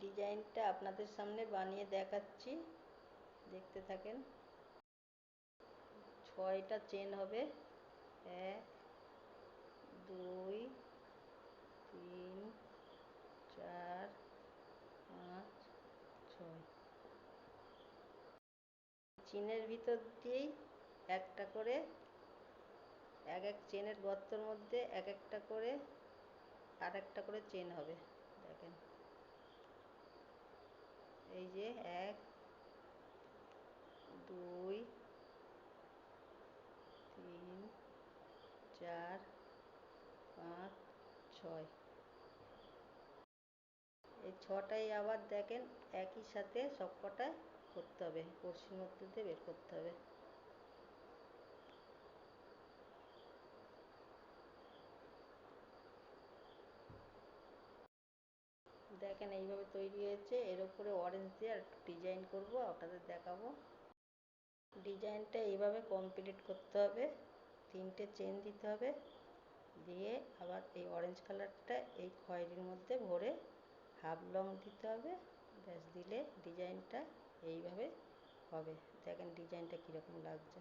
ডিজাইনটা আপনাদের সামনে বানিয়ে দেখাচ্ছি। দেখতে থাকেন। ছয়টা চেন হবে। এক, দুই, তিন, চার, পাঁচ, ছয়। চিনের ভিতর দিয়েই একটা করে, এক এক চেনের গর্তর মধ্যে এক একটা করে আর একটা করে চেন হবে। দেখেন। এই যে এক, দুই, তিন, চার, পাঁচ, ছয়। এই ছটাই আবার দেখেন একই সাথে সবকটায় করতে হবে কষির মধ্যে দিয়ে বের করতে হবে। দেখেন এইভাবে তৈরি হয়েছে? এর উপরে অরেঞ্জ দিয়ে আর ডিজাইন করব, আপনাদের দেখাবো। ডিজাইনটা এইভাবে কমপ্লিট করতে হবে। তিনটে চেন দিতে হবে। দিয়ে আবার এই অরেঞ্জ কালারটা এই খয়েরির মধ্যে ভরে হাফ লং দিতে হবে। ব্যাস, দিলে ডিজাইনটা এইভাবে হবে। দেখেন ডিজাইনটা কীরকম লাগছে।